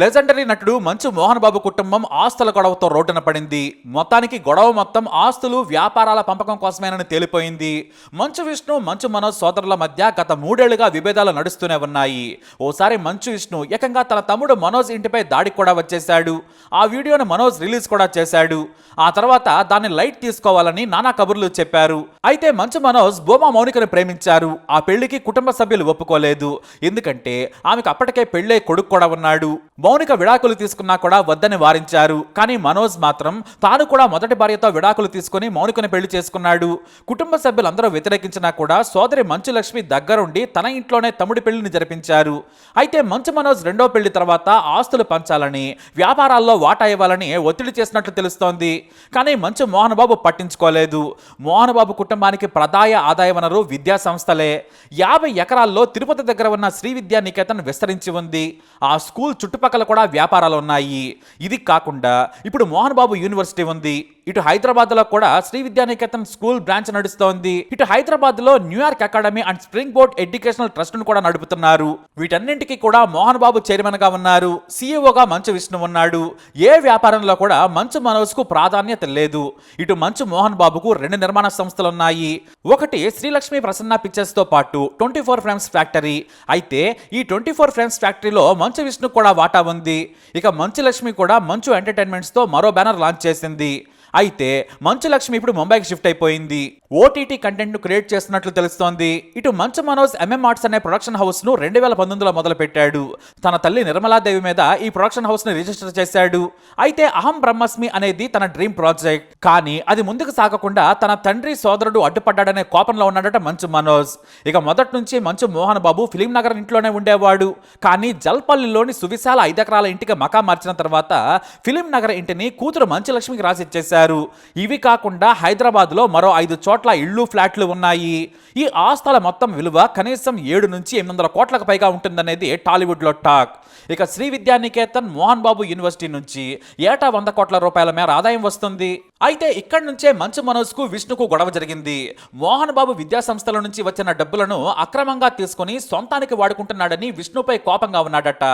Legendary నటుడు మంచు మోహన్ బాబు కుటుంబం ఆస్తుల గొడవతో రోడ్డున పడింది. మొత్తానికి గొడవ మొత్తం ఆస్తులు వ్యాపారాల పంపకం కోసమేనని తేలిపోయింది. మంచు విష్ణు మంచు మనోజ్ సోదరుల మధ్య గత మూడేళ్ళుగా విభేదాలు నడుస్తూనే ఉన్నాయి. ఓసారి మంచు విష్ణు ఏకంగా తన తమ్ముడు మనోజ్ ఇంటిపై దాడికి కూడా వచ్చేశాడు. ఆ వీడియోను మనోజ్ రిలీజ్ కూడా చేశాడు. ఆ తర్వాత దాన్ని లైట్ తీసుకోవాలని నానా కబుర్లు చెప్పారు. అయితే మంచు మనోజ్ బోమా మౌనికను ప్రేమించారు. ఆ పెళ్ళికి కుటుంబ సభ్యులు ఒప్పుకోలేదు. ఎందుకంటే ఆమెకు అప్పటికే పెళ్ళే కొడుకు కూడా ఉన్నాడు. మౌనిక విడాకులు తీసుకున్నా కూడా వద్దని వారించారు. కానీ మనోజ్ మాత్రం తాను కూడా మొదటి భార్యతో విడాకులు తీసుకుని మౌనికను పెళ్ళి చేసుకున్నాడు. కుటుంబ సభ్యులందరూ వ్యతిరేకించినా కూడా సోదరి మంచు లక్ష్మి దగ్గరుండి తన ఇంట్లోనే తమ్ముడి పెళ్ళిని జరిపించారు. అయితే మంచు మనోజ్ రెండో పెళ్ళి తర్వాత ఆస్తులు పంచాలని వ్యాపారాల్లో వాటా ఇవ్వాలని ఒత్తిడి చేసినట్లు తెలుస్తోంది. కానీ మంచు మోహన్ బాబు పట్టించుకోలేదు. మోహన్ బాబు కుటుంబానికి ప్రధాయ ఆదాయ వనరు విద్యా సంస్థలే. యాభై ఎకరాల్లో తిరుపతి దగ్గర ఉన్న శ్రీ విద్యా నికేతన్ విస్తరించి ఉంది. ఆ స్కూల్ చుట్టుపక్కల కూడా వ్యాపారాలు ఉన్నాయి. ఇది కాకుండా ఇప్పుడు మోహన్ బాబు యూనివర్సిటీ ఉంది. ఇటు హైదరాబాద్లో కూడా శ్రీ విద్యానికేతన్ స్కూల్ బ్రాంచ్ నడుస్తోంది. ఇటు హైదరాబాద్లో New York academy and springboard educational ట్రస్ట్ను కూడా నడుపుతున్నారు. వీటన్నింటికి కూడా మోహన్ బాబు చైర్మన్గా ఉన్నారు. సీఈఓగా మంచు విష్ణు ఉన్నాడు. ఏ వ్యాపారంలో కూడా మంచు మనోజ్కు ప్రాధాన్యత లేదు. ఇటు మంచు మోహన్ బాబుకు రెండు నిర్మాణ సంస్థలు ఉన్నాయి ఒకటి శ్రీలక్ష్మి ప్రసన్న పిక్చర్స్తో పాటు ట్వంటీ ఫోర్ ఫ్రేమ్స్ ఫ్యాక్టరీ. అయితే ఈ ట్వంటీ ఫోర్ ఫ్రేమ్స్ ఫ్యాక్టరీలో మంచు విష్ణు కూడా వాటా ఉంది. ఇక మంచు లక్ష్మి కూడా మంచు ఎంటర్టైన్మెంట్స్తో మరో బ్యానర్ లాంచ్ చేసింది. అయితే మంచు లక్ష్మి ఇప్పుడు ముంబైకి షిఫ్ట్ అయిపోయింది. ఓటీటీ కంటెంట్ను క్రియేట్ చేస్తున్నట్లు తెలుస్తోంది. ఇటు మంచు మనోజ్ ఎంఎం ఆర్ట్స్ అనే ప్రొడక్షన్ హౌస్ను రెండు వేల పంతొమ్మిదిలో మొదలు పెట్టాడు తన తల్లి నిర్మలాదేవి మీద ఈ ప్రొడక్షన్ హౌస్ని రిజిస్టర్ చేశాడు. అయితే అహం బ్రహ్మస్మి అనేది తన డ్రీమ్ ప్రాజెక్ట్. కానీ అది ముందుకు సాగకుండా తన తండ్రి సోదరుడు అడ్డుపడ్డాడనే కోపంలో ఉన్నాడట మంచు మనోజ్. ఇక మొదటి నుంచి మంచు మోహన్ బాబు ఫిలిం నగర్ ఇంట్లోనే ఉండేవాడు. కానీ జల్పల్లిలోని సువిశాల ఐదెకరాల ఇంటికి మకా మార్చిన తర్వాత ఫిలిం నగర్ ఇంటిని కూతురు మంచు లక్ష్మికి రాసిచ్చేశారు. ఇవి కాకుండా హైదరాబాద్లో మరో ఐదు చోట్ల ఇళ్ళు ఫ్లాట్లు ఉన్నాయి. ఈ ఆస్తుల మొత్తం విలువ కనీసం ఏడు నుంచి ఎనిమిది వందల కోట్లకు పైగా ఉంటుందనేది టాలీవుడ్లో టాక్. ఇక శ్రీ విద్యానికేతన్ మోహన్ బాబు యూనివర్సిటీ నుంచి ఏటా వంద కోట్ల రూపాయల మేర ఆదాయం వస్తుంది? అయితే ఇక్కడి నుంచే మంచు మనోజ్కు విష్ణుకు గొడవ జరిగింది. మోహన్ బాబు విద్యా సంస్థల నుంచి వచ్చిన డబ్బులను అక్రమంగా తీసుకుని సొంతానికి వాడుకుంటున్నాడని విష్ణుపై కోపంగా ఉన్నాడట.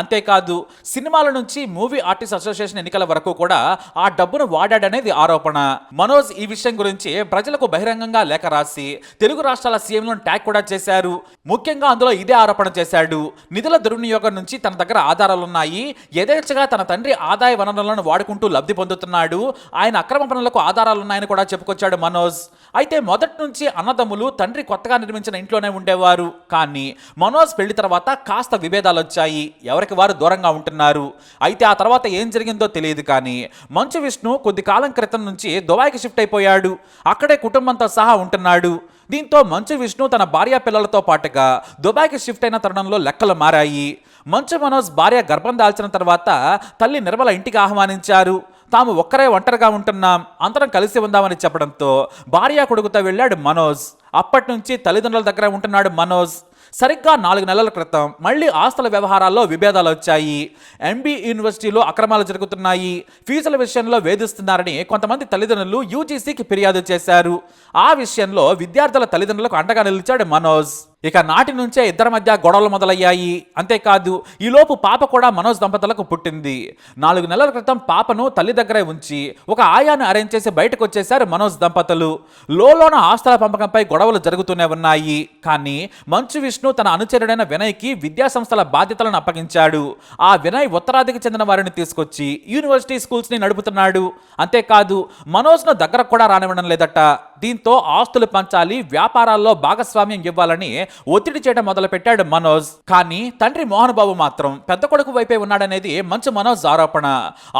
అంతేకాదు సినిమాల నుంచి మూవీ ఆర్టిస్ట్ అసోసియేషన్ ఎన్నికల వరకు కూడా ఆ డబ్బును వాడాడనేది ఆరోపణ. మనోజ్ ఈ విషయం గురించి ప్రజలకు బహిరంగంగా లేఖ రాసి తెలుగు రాష్ట్రాల సీఎంలను ట్యాగ్ కూడా చేశారు. ముఖ్యంగా అందులో ఇదే ఆరోపణ చేశాడు. నిధుల దుర్వినియోగం నుంచి తన దగ్గర ఆధారాలున్నాయి. యథేచ్ఛగా తన తండ్రి ఆదాయ వనరులను వాడుకుంటూ లబ్ధి పొందుతున్నాడు. ఆయన అక్రమ పనులకు ఆధారాలున్నాయని కూడా చెప్పుకొచ్చాడు మనోజ్. అయితే మొదటి నుంచి అన్నదమ్ములు తండ్రి కొత్తగా నిర్మించిన ఇంట్లోనే ఉండేవారు. కానీ మనోజ్ పెళ్ళి తర్వాత కాస్త విభేదాలు వచ్చాయి ఎవరికి వారు దూరంగా ఉంటున్నారు? అయితే ఆ తర్వాత ఏం జరిగిందో తెలియదు కానీ మంచు విష్ణు కొద్ది కాలం క్రితం నుంచి దుబాయ్కి షిఫ్ట్ అయిపోయాడు. అక్కడే కుటుంబంతో సహా ఉంటున్నాడు. దీంతో మంచు విష్ణు తన భార్య పిల్లలతో పాటుగా దుబాయ్కి షిఫ్ట్ అయిన తరుణంలో లెక్కలు మారాయి. మంచు మనోజ్ భార్య గర్భం దాల్చిన తర్వాత తల్లి నిర్మల ఇంటికి ఆహ్వానించారు. తాము ఒక్కరే ఒంటరిగా ఉంటున్నాం అందరం కలిసి ఉందామని చెప్పడంతో భార్య కొడుకుతో వెళ్ళాడు మనోజ్. అప్పటి నుంచి తల్లిదండ్రుల దగ్గర ఉంటున్నాడు మనోజ్. సరిగ్గా నాలుగు నెలల క్రితం మళ్ళీ ఆస్తుల వ్యవహారాల్లో విభేదాలు వచ్చాయి. ఎంబీ యూనివర్సిటీలో అక్రమాలు జరుగుతున్నాయి. ఫీజుల విషయంలో వేధిస్తున్నారని కొంతమంది తల్లిదండ్రులు యూజీసీకి ఫిర్యాదు చేశారు. ఆ విషయంలో విద్యార్థుల తల్లిదండ్రులకు అండగా నిలిచాడు మనోజ్. ఇక నాటి నుంచే ఇద్దరి మధ్య గొడవలు మొదలయ్యాయి. అంతేకాదు ఈలోపు పాప కూడా మనోజ్ దంపతులకు పుట్టింది. నాలుగు నెలల క్రితం పాపను తల్లి దగ్గరే ఉంచి ఒక ఆయాను అరేంజ్ చేసి బయటకు వచ్చేశారు మనోజ్ దంపతులు. లోలోన ఆస్తుల పంపకంపై గొడవలు జరుగుతూనే ఉన్నాయి. కానీ మంచు విష్ణు తన అనుచరుడైన వినయ్కి విద్యాసంస్థల బాధ్యతలను అప్పగించాడు. ఆ వినయ్ ఉత్తరాదికి చెందిన వారిని తీసుకొచ్చి యూనివర్సిటీ స్కూల్స్ని నడుపుతున్నాడు. అంతేకాదు మనోజ్ను దగ్గర కూడా రానివ్వడం లేదట. దీంతో ఆస్తులు పంచాలి వ్యాపారాల్లో భాగస్వామ్యం ఇవ్వాలని ఒత్తిడి చేయడం మొదలుపెట్టాడు మనోజ్. కానీ తండ్రి మోహన్ బాబు మాత్రం పెద్ద కొడుకు వైపే ఉన్నాడనేది మంచు మనోజ్ ఆరోపణ.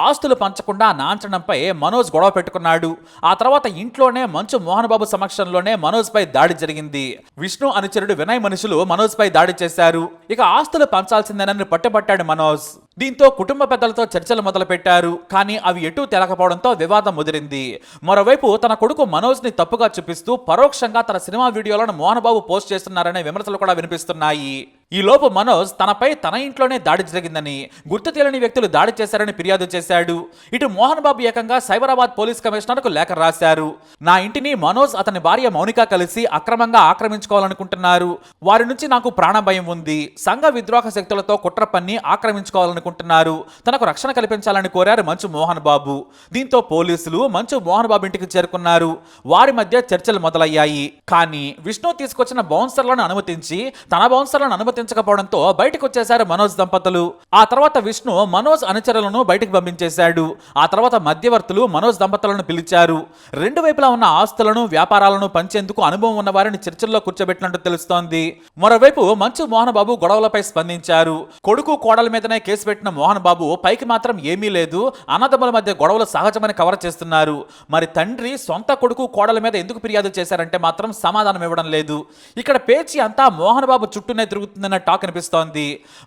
ఆస్తులు పంచకుండా నాంచడంపై మనోజ్ గొడవ పెట్టుకున్నాడు. ఆ తర్వాత ఇంట్లోనే మంచు మోహన్ బాబు సమక్షంలోనే మనోజ్ పై దాడి జరిగింది. విష్ణు అనుచరుడు వినయ్ మనుషులు మనోజ్ పై దాడి చేశారు. ఇక ఆస్తులు పంచాల్సిందేనని పట్టుబట్టాడు మనోజ్. దీంతో కుటుంబ పెద్దలతో చర్చలు మొదలుపెట్టారు. కానీ అవి ఎటూ తెలకపోవడంతో వివాదం ముదిరింది. మరోవైపు తన కొడుకు మనోజ్ని తప్పుగా చూపిస్తూ పరోక్షంగా తన సినిమా వీడియోలను మోహన్బాబు పోస్ట్ చేస్తున్నారనే విమర్శలు కూడా వినిపిస్తున్నాయి. ఈ లోపు మనోజ్ తనపై తన ఇంట్లోనే దాడి జరిగిందని గుర్తు తెలియని వ్యక్తులు దాడి చేశారని ఫిర్యాదు చేశాడు. ఇటు మోహన్ బాబు ఏకంగా సైబరాబాద్ పోలీస్ కమిషనర్కు లేఖ రాశారు. నా ఇంటిని మనోజ్ అతని భార్య మౌనిక కలిసి అక్రమంగా ఆక్రమించుకోవాలనుకుంటున్నారు. వారి నుంచి నాకు ప్రాణ భయం ఉంది. సంఘ విద్రోహ శక్తులతో కుట్ర పన్ని ఆక్రమించుకోవాలనుకుంటున్నారు. తనకు రక్షణ కల్పించాలని కోరారు మంచు మోహన్ బాబు. దీంతో పోలీసులు మంచు మోహన్ బాబు ఇంటికి చేరుకున్నారు. వారి మధ్య చర్చలు మొదలయ్యాయి. కానీ విష్ణు తీసుకొచ్చిన బౌన్సర్లను అనుమతించి తన బౌన్సర్లను అనుమతించకపోవడంతో బయటకు వచ్చేశారు మనోజ్ దంపతులు. ఆ తర్వాత విష్ణు మనోజ్ అనుచరులను బయటకు పంపించేశాడు. ఆ తర్వాత మధ్యవర్తులు మనోజ్ దంపతులను పిలిచారు. రెండు వైపులా ఉన్న ఆస్తులను వ్యాపారాలను పంచేందుకు అనుభవం ఉన్న వారిని చర్చల్లో కూర్చోబెట్టినట్టు తెలుస్తోంది. మరోవైపు మంచు మోహన్ బాబు గొడవలపై స్పందించారు. కొడుకు కోడల మీదనే కేసు పెట్టిన మోహన్ బాబు పైకి మాత్రం ఏమీ లేదు అన్నదమ్ముల మధ్య గొడవలు సహజమని కవర్ చేస్తున్నారు. మరి తండ్రి సొంత కొడుకు కోడల మీద ఎందుకు ఫిర్యాదు చేశారంటే మాత్రం సమాధానం ఇవ్వడం లేదు. ఇక్కడ పేచి అంతా మోహన్ బాబు చుట్టూనే తిరుగుతుందన్న టాక్ అనిపిస్తోంది.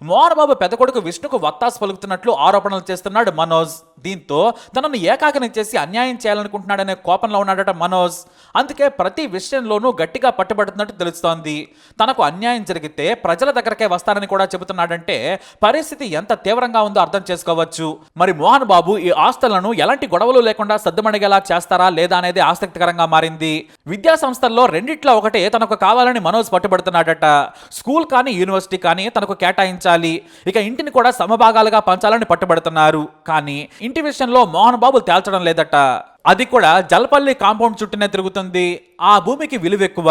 మోహన్ బాబు పెద్ద కొడుకు విష్ణుకు వత్తాసు పలుకుతున్నట్లు ఆరోపణలు చేస్తున్నాడు మనోజ్. దీంతో తనను ఏకాకిని చేసి అన్యాయం చేయాలనుకుంటున్నాడనే కోపంలో ఉన్నాడట మనోజ్. అందుకే ప్రతి విషయంలోనూ గట్టిగా పట్టుబడుతున్నట్టు తెలుస్తోంది. తనకు అన్యాయం జరిగితే ప్రజల దగ్గరకే వస్తానని కూడా చెబుతున్నాడంటే పరిస్థితి ఎంత తీవ్రంగా ఉందో అర్థం చేసుకోవచ్చు. మరి మోహన్ బాబు ఈ ఆస్తులను ఎలాంటి గొడవలు లేకుండా సద్దుమణిగేలా చేస్తారా లేదా అనేది ఆసక్తికరంగా మారింది. విద్యా సంస్థల్లో రెండిట్లో ఒకటే తనకు కావాలని మనోజ్ పట్టుబడుతున్నాడట. స్కూల్ కానీ యూనివర్సిటీ కానీ తనకు కేటాయించాలి. ఇక ఇంటిని కూడా సమభాగాలుగా పంచాలని పట్టుబడుతున్నారు. కానీ ఇంటి విషయంలో మోహన్ బాబు తేల్చడం లేదట. అది కూడా జల్పల్లి కాంపౌండ్ చుట్టూనే తిరుగుతుంది. ఆ భూమికి విలువ ఎక్కువ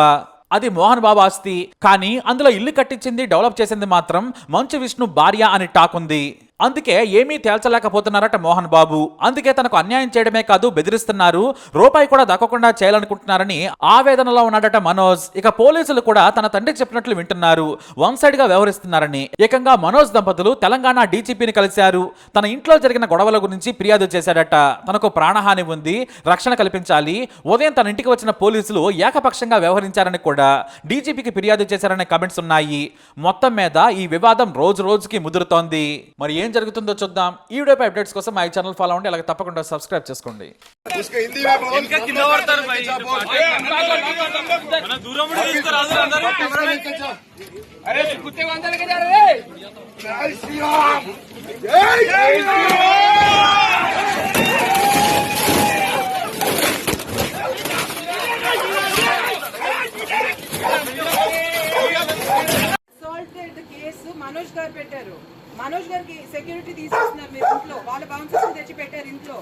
అది మోహన్ బాబు ఆస్తి. కానీ అందులో ఇల్లు కట్టించింది డెవలప్ చేసింది మాత్రం మంచు విష్ణు భార్య అని టాక్ ఉంది అందుకే ఏమీ తేల్చలేకపోతున్నారట మోహన్ బాబు. అందుకే తనకు అన్యాయం చేయడమే కాదు బెదిరిస్తున్నారు. రూపాయి కూడా దక్కకుండా చేయాలనుకుంటున్నారని ఆవేదనలో ఉన్నాడట మనోజ్. ఇక పోలీసులు కూడా తన తండ్రి చెప్పినట్లు వింటున్నారు. వన్ సైడ్గా వ్యవహరిస్తున్నారని. ఏకంగా మనోజ్ దంపతులు తెలంగాణ డీజీపీని కలిశారు. తన ఇంట్లో జరిగిన గొడవల గురించి ఫిర్యాదు చేశాడట. తనకు ప్రాణహాని ఉంది రక్షణ కల్పించాలి. ఉదయం తన ఇంటికి వచ్చిన పోలీసులు ఏకపక్షంగా వ్యవహరించారని కూడా డీజీపీకి ఫిర్యాదు చేశారనే కమెంట్స్ ఉన్నాయి. మొత్తం మీద ఈ వివాదం రోజు రోజుకి ముదురుతోంది. మరి ఏం జరుగుతుందో చూద్దాం. ఈ వీడియోపై అప్డేట్స్ కోసం మా ఛానల్ ఫాలో అవ్వండి. అలాగే తప్పకుండా సబ్స్క్రైబ్ చేసుకోండి. కేసు మనోజ్ గారు పెట్టారు. మనోజ్ గారికి సెక్యూరిటీ తీసుకొస్తున్నారు మీరు ఇంట్లో. వాళ్ళ బౌన్సర్స్ తెచ్చి పెట్టారు ఇంట్లో.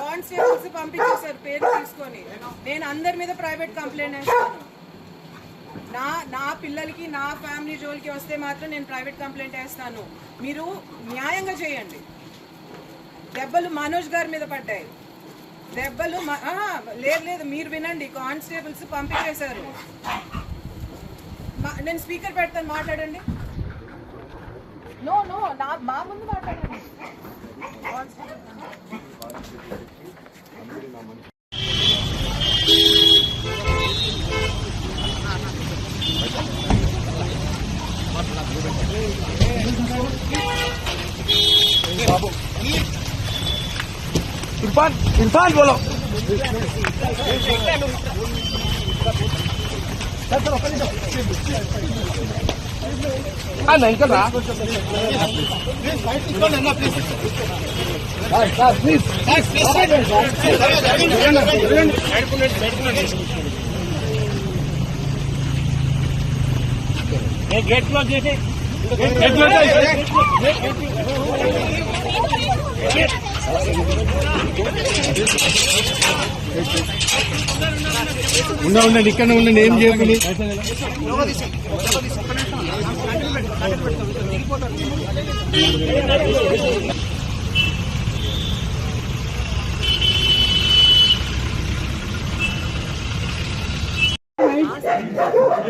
కానిస్టేబుల్స్ పంపించేశారు పేరు తీసుకొని. నేను అందరి మీద ప్రైవేట్ కంప్లైంట్ వేస్తాను. నా నా పిల్లలకి నా ఫ్యామిలీ జోలికి వస్తే మాత్రం నేను ప్రైవేట్ కంప్లైంట్ వేస్తాను. మీరు న్యాయంగా చేయండి. దెబ్బలు మనోజ్ గారి మీద పడ్డాయి. దెబ్బలు లేదు లేదు మీరు వినండి. కానిస్టేబుల్స్ పంపించేశారు. నేను స్పీకర్ పెడతాను మాట్లాడండి. నో నో నా మా ముందు మాట్లాడండి इरफान इरफान बोलो అన్న ఇంకా రా. ప్లీజ్ గేట్ క్లోజ్ చేసి. గేట్ క్లోజ్ ఉన్నా ఉండండి ఇక్కడ ఉండండి ఏం చేయకండి.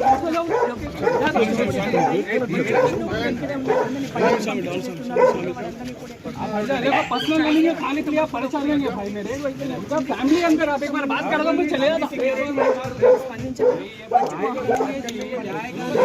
बहुत लोग देखो पर्सनल ले लेंगे खाने के लिए आप परेशान लेंगे भाई मेरे जब फैमिली अंदर आप एक बार बात कर दो मैं चले जाता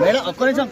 మేడం ఒక్క నిమిషం